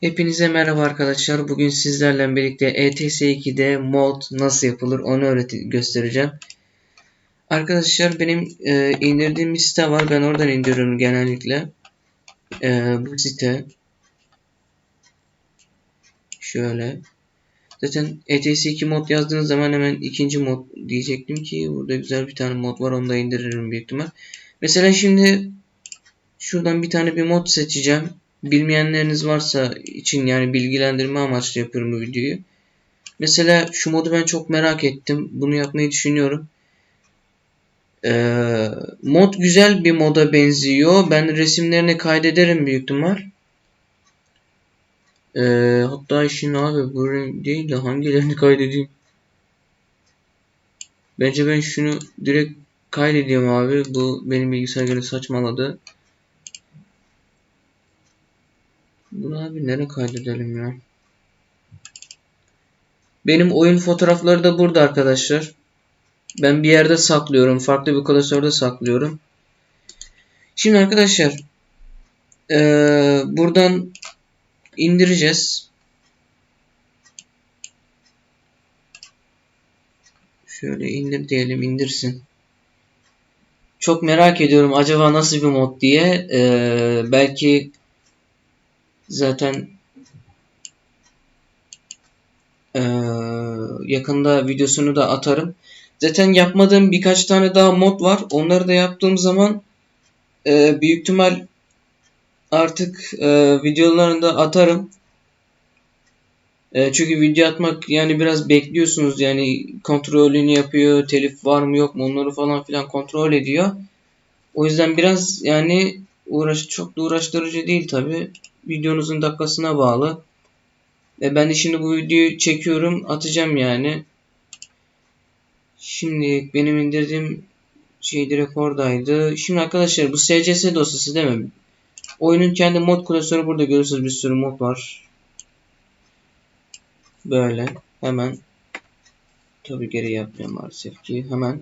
Hepinize merhaba arkadaşlar. Bugün sizlerle birlikte E ETS2'de mod nasıl yapılır onu öğreti göstereceğim. Arkadaşlar benim e, indirdiğim bir site var. Ben oradan indiriyorum genellikle. E, bu site şöyle. Zaten E ETS2 mod yazdığınız zaman hemen ikinci mod diyecektim ki burada güzel bir tane mod var. Onu da indiririm büyük ihtimal. Mesela şimdi şuradan bir tane bir mod seçeceğim bilmeyenleriniz varsa için yani bilgilendirme amaçlı yapıyorum bu videoyu. Mesela şu modu ben çok merak ettim. Bunu yapmayı düşünüyorum. Ee, mod güzel bir moda benziyor. Ben resimlerini kaydederim büyük ihtimal. Ee, hatta şimdi abi bu değil de hangilerini kaydedeyim? Bence ben şunu direkt kaydedeyim abi. Bu benim bilgisayar göre saçmaladı. Bunu abi nereye kaydedelim ya? Benim oyun fotoğrafları da burada arkadaşlar. Ben bir yerde saklıyorum. Farklı bir klasörde saklıyorum. Şimdi arkadaşlar ee, buradan indireceğiz. Şöyle indir diyelim indirsin. Çok merak ediyorum acaba nasıl bir mod diye. Ee, belki zaten ee, yakında videosunu da atarım. Zaten yapmadığım birkaç tane daha mod var. Onları da yaptığım zaman e, büyük ihtimal artık e, videolarını da atarım. E, çünkü video atmak yani biraz bekliyorsunuz. Yani kontrolünü yapıyor. Telif var mı yok mu onları falan filan kontrol ediyor. O yüzden biraz yani uğraş çok da uğraştırıcı değil tabi. Videonuzun dakikasına bağlı. E ben de şimdi bu videoyu çekiyorum. Atacağım yani. Şimdi benim indirdiğim şey direkt oradaydı. Şimdi arkadaşlar bu SCS dosyası değil mi? Oyunun kendi mod klasörü burada görüyorsunuz bir sürü mod var. Böyle hemen tabi geri yapmıyor maalesef ki hemen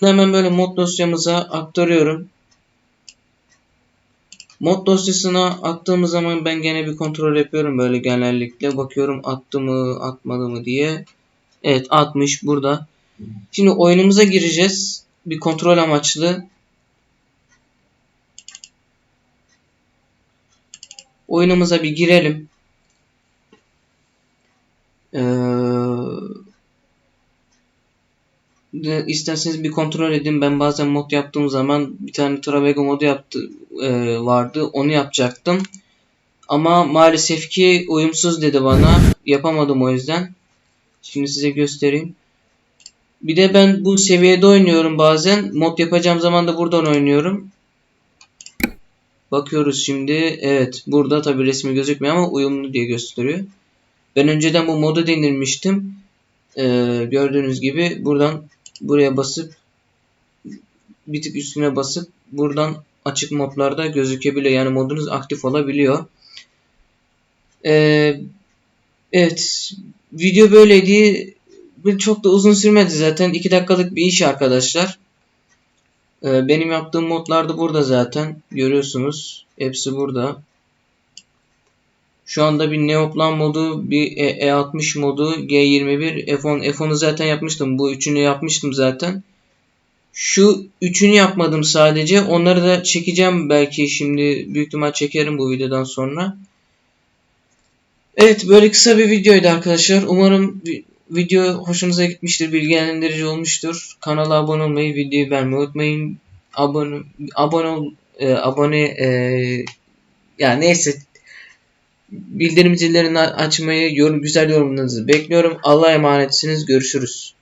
hemen böyle mod dosyamıza aktarıyorum. Mod dosyasına attığımız zaman ben gene bir kontrol yapıyorum böyle genellikle. Bakıyorum attı mı atmadı mı diye. Evet atmış burada. Şimdi oyunumuza gireceğiz. Bir kontrol amaçlı. Oyunumuza bir girelim. Ee, isterseniz bir kontrol edin. Ben bazen mod yaptığım zaman bir tane Travego modu yaptı e, vardı. Onu yapacaktım. Ama maalesef ki uyumsuz dedi bana. Yapamadım o yüzden. Şimdi size göstereyim. Bir de ben bu seviyede oynuyorum bazen. Mod yapacağım zaman da buradan oynuyorum. Bakıyoruz şimdi. Evet burada tabi resmi gözükmüyor ama uyumlu diye gösteriyor. Ben önceden bu modu denilmiştim. Ee, gördüğünüz gibi buradan buraya basıp bir tık üstüne basıp buradan açık modlarda gözükebiliyor. Yani modunuz aktif olabiliyor. Ee, evet. Video böyleydi. Çok da uzun sürmedi zaten. 2 dakikalık bir iş arkadaşlar. Ee, benim yaptığım modlar da burada zaten. Görüyorsunuz. Hepsi burada. Şu anda bir Neoplan modu, bir E60 modu, G21, F10. F10'u zaten yapmıştım. Bu üçünü yapmıştım zaten. Şu üçünü yapmadım sadece. Onları da çekeceğim belki şimdi. Büyük ihtimal çekerim bu videodan sonra. Evet böyle kısa bir videoydu arkadaşlar. Umarım video hoşunuza gitmiştir. Bilgilendirici olmuştur. Kanala abone olmayı, videoyu beğenmeyi unutmayın. Abone abone ol, e, abone e, yani neyse bildirim zillerini açmayı, yorum, güzel yorumlarınızı bekliyorum. Allah'a emanetsiniz. Görüşürüz.